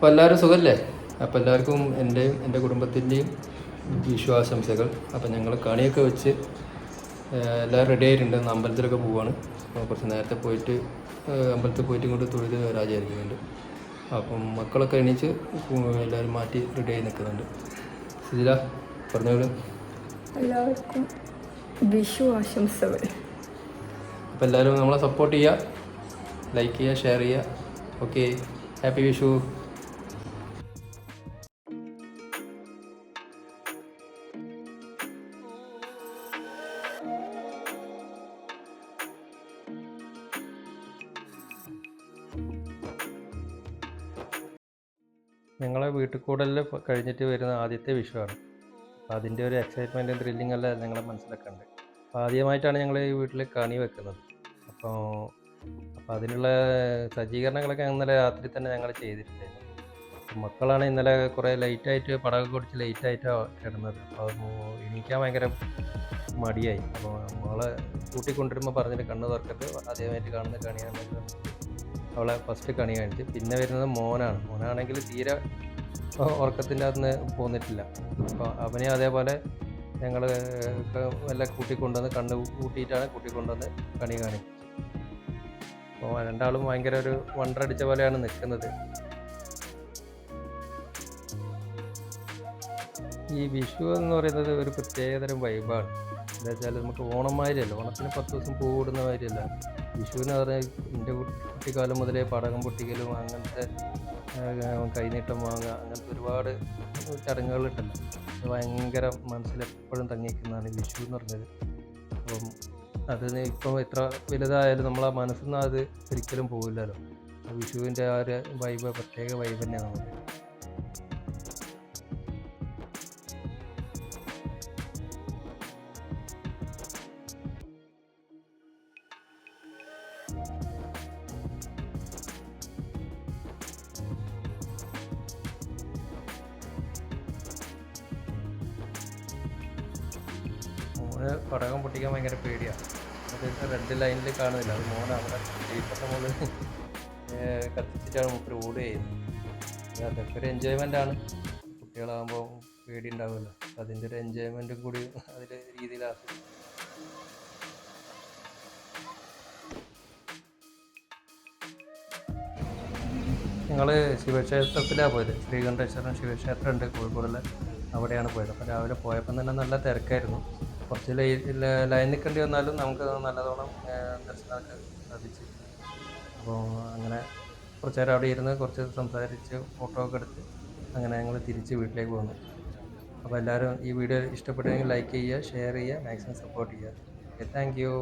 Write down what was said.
അപ്പോൾ എല്ലാവരും സുഖമല്ലേ അപ്പോൾ എല്ലാവർക്കും എന്റെയും എന്റെ കുടുംബത്തിന്റെയും വിശ്വാസംശകൾ. ആശംസകൾ അപ്പോൾ ഞങ്ങൾ കണിയൊക്കെ വെച്ച് എല്ലാവരും റെഡി ആയിട്ടുണ്ട്. അമ്പലത്തിലൊക്കെ പോവാണ്. അപ്പോൾ കുറച്ച് നേരത്തെ പോയിട്ട് അമ്പലത്തിൽ പോയിട്ട് ഇങ്ങോട്ട് തൊഴുത് വരാചാരിക്കുന്നുണ്ട്. അപ്പം മക്കളൊക്കെ എണീച്ച് എല്ലാവരും മാറ്റി റെഡി ആയി നിൽക്കുന്നുണ്ട്. സുജില പറഞ്ഞോളൂ എല്ലാവർക്കും വിഷു ആശംസകൾ അപ്പോൾ എല്ലാവരും നമ്മളെ സപ്പോർട്ട് ചെയ്യുക ലൈക്ക് ചെയ്യുക ഷെയർ ചെയ്യുക ഓക്കെ ഹാപ്പി വിഷു. ഞങ്ങളെ വീട്ടുകൂടലിൽ കഴിഞ്ഞിട്ട് വരുന്ന ആദ്യത്തെ വിഷുവാണ് അപ്പോൾ അതിന്റെ ഒരു എക്സൈറ്റ്മെന്റും ത്രില്ലിംഗ് എല്ലാം ഞങ്ങളെ മനസ്സിലൊക്കെ ഉണ്ട് അപ്പോൾ ആദ്യമായിട്ടാണ് ഞങ്ങൾ ഈ വീട്ടിൽ കണി വെക്കുന്നത്. അപ്പോൾ അപ്പോൾ അതിനുള്ള സജ്ജീകരണങ്ങളൊക്കെ ഇന്നലെ രാത്രി തന്നെ ഞങ്ങൾ ചെയ്തിട്ടുണ്ടായിരുന്നു. മക്കളാണ് ഇന്നലെ കുറേ ലൈറ്റായിട്ട് പടകൊക്കെ കുടിച്ച് ലൈറ്റായിട്ടാണ് കിടന്നത്. അപ്പോൾ എണീക്കാൻ ഭയങ്കര മടിയായി. അപ്പോൾ മോളെ കൂട്ടിക്കൊണ്ടിരുമ്പോൾ പറഞ്ഞിട്ട് കണ്ണ് തുറക്കത്ത് ആദ്യമായിട്ട് കാണുന്ന കണിയാണ് അവളെ ഫസ്റ്റ് കണി കാണിച്ച് പിന്നെ വരുന്നത് മോനാണ്. മോനാണെങ്കിൽ തീരെ ഉറക്കത്തിന്റെ അകത്തുനിന്ന് പോന്നിട്ടില്ല. അപ്പോൾ അവനെ അതേപോലെ ഞങ്ങൾ എല്ലാം കൂട്ടിക്കൊണ്ടുവന്ന് കണ്ണ് കൂട്ടിയിട്ടാണ് കൂട്ടിക്കൊണ്ടുവന്ന് കണി കാണിച്ചത്. അപ്പോൾ രണ്ടാളും ഭയങ്കര ഒരു വണ്ടടിച്ച പോലെയാണ് നിൽക്കുന്നത്. ഈ വിഷു എന്ന് പറയുന്നത് ഒരു പ്രത്യേകതരം വൈബാണ് എന്താ വെച്ചാൽ നമുക്ക് ഓണം മാതിരിയല്ല. ഓണത്തിന് പത്ത് ദിവസം പൂ കൂടുന്ന മാതിരിയല്ല. വിഷുവിന് പറഞ്ഞാൽ എന്റെ കുട്ടിക്കാലം മുതലേ പടകം പൊട്ടിക്കലും അങ്ങനത്തെ ആ, കൈനീട്ടം വാങ്ങുക അങ്ങനത്തെ ഒരുപാട് ചടങ്ങുകളുണ്ടല്ലോ അത് ഭയങ്കര മനസ്സിലെപ്പോഴും തങ്ങിക്കുന്നതാണ് വിഷു എന്ന് പറഞ്ഞത്. അപ്പം അതിന് ഇപ്പം എത്ര വലുതായാലും നമ്മളെ മനസ്സിൽ നിന്ന് അത് ഒരിക്കലും പോകില്ലല്ലോ ആ വിഷുവിന്റെ ആ ഒരു വൈബ് പ്രത്യേക വൈബ് തന്നെയാണ്. നമുക്ക് മോന് പടകം പൊട്ടിക്കാൻ ഭയങ്കര പേടിയാണ് അത് റെഡ് ലൈനിൽ കാണുന്നില്ല. അത് മോൻ അവിടെ ഇപ്പം മോൾ കത്തിച്ചിട്ടാണ് മൂപ്പര് ഓടുക ചെയ്യുന്നത് അത് അതൊക്കെ ഒരു എൻജോയ്മെന്റ് ആണ്. കുട്ടികളാകുമ്പോൾ പേടി ഉണ്ടാവുമല്ലോ അതിന്റെ ഒരു എൻജോയ്മെന്റും കൂടി അതിൽ രീതിയിൽ ആസ്വദിക്കും. ഞങ്ങൾ ശിവക്ഷേത്രത്തിലാണ് പോയത്. ശ്രീകണ്ഠേശ്വരം ശിവക്ഷേത്രം ഉണ്ട് കോഴിക്കോടുള്ള അവിടെയാണ് പോയത്. അപ്പോൾ രാവിലെ പോയപ്പം തന്നെ നല്ല തിരക്കായിരുന്നു. കുറച്ച് ലൈ ലൈൻ നിൽക്കേണ്ടി വന്നാലും നമുക്ക് നല്ലതോണം ദർശനമൊക്കെ സാധിച്ചു. അപ്പോൾ അങ്ങനെ കുറച്ച് നേരം അവിടെ ഇരുന്ന് കുറച്ച് സംസാരിച്ച് ഫോട്ടോ ഒക്കെ എടുത്ത് അങ്ങനെ ഞങ്ങൾ തിരിച്ച് വീട്ടിലേക്ക് പോന്നു അപ്പോൾ എല്ലാവരും ഈ വീഡിയോ ഇഷ്ടപ്പെട്ടെങ്കിൽ ലൈക്ക് ചെയ്യുക ഷെയർ ചെയ്യുക മാക്സിമം സപ്പോർട്ട് ചെയ്യുക. Thank you